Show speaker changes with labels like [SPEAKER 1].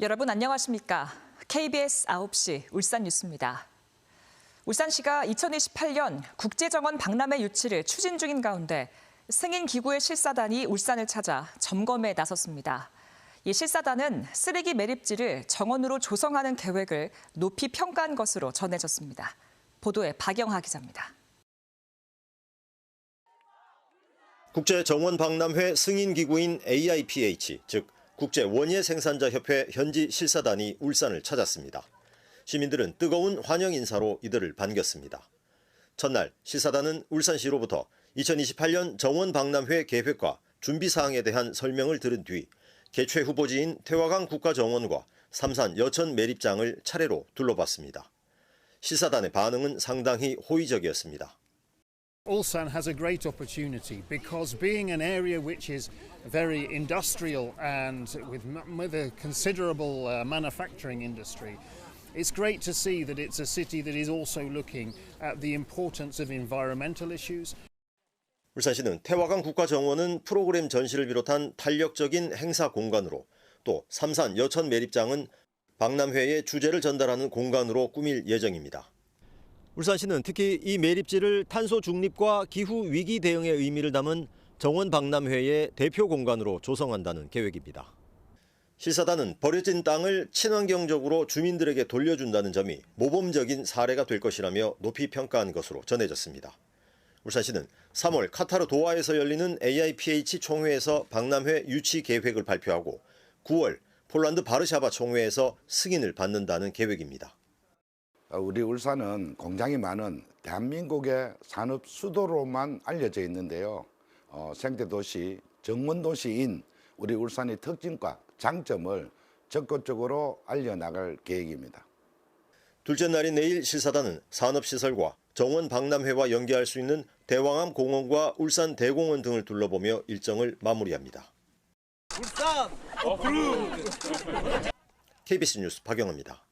[SPEAKER 1] 여러분 안녕하십니까? KBS 9시 울산 뉴스입니다. 울산시가 2028년 국제정원 박람회 유치를 추진 중인 가운데 승인 기구의 실사단이 울산을 찾아 점검에 나섰습니다. 이 실사단은 쓰레기 매립지를 정원으로 조성하는 계획을 높이 평가한 것으로 전해졌습니다. 보도에 박영하 기자입니다.
[SPEAKER 2] 국제정원 박람회 승인 기구인 AIPH, 즉 국제 원예 생산자 협회 현지 실사단이 울산을 찾았습니다. 시민들은 뜨거운 환영 인사로 이들을 반겼습니다. 첫날 실사단은 울산시로부터 2028년 정원 박람회 계획과 준비 사항에 대한 설명을 들은 뒤 개최 후보지인 태화강 국가정원과 삼산 여천 매립장을 차례로 둘러봤습니다. 실사단의 반응은 상당히 호의적이었습니다.
[SPEAKER 3] Ulsan has a great opportunity because being an area which is very industrial and with, with a considerable uh, manufacturing industry, it's great to see that it's a city that is also looking at the importance of environmental issues.
[SPEAKER 2] 울산시는 태화강 국가정원은 프로그램 전시를 비롯한 탄력적인 행사 공간으로 또 삼산 여천 매립장은 박람회의 주제를 전달하는 공간으로 꾸밀 예정입니다. 울산시는 특히 이 매립지를 탄소 중립과 기후 위기 대응의 의미를 담은 정원 박람회의 대표 공간으로 조성한다는 계획입니다. 실사단은 버려진 땅을 친환경적으로 주민들에게 돌려준다는 점이 모범적인 사례가 될 것이라며 높이 평가한 것으로 전해졌습니다. 울산시는 3월 카타르 도하에서 열리는 AIPH 총회에서 박람회 유치 계획을 발표하고 9월 폴란드 바르샤바 총회에서 승인을 받는다는 계획입니다.
[SPEAKER 4] 어, 우리 울산은 공장이 많은 대한민국의 산업 수도로만 알려져 있는데요. 어, 생태 도시, 정원 도시인 우리 울산의 특징과 장점을 적극적으로 알려나갈 계획입니다.
[SPEAKER 2] 둘째 날인 내일 실사단은 산업시설과 정원 박람회와 연계할 수 있는 대왕암 공원과 울산 대공원 등을 둘러보며 일정을 마무리합니다. 울산 KBS 뉴스 박영호입니다.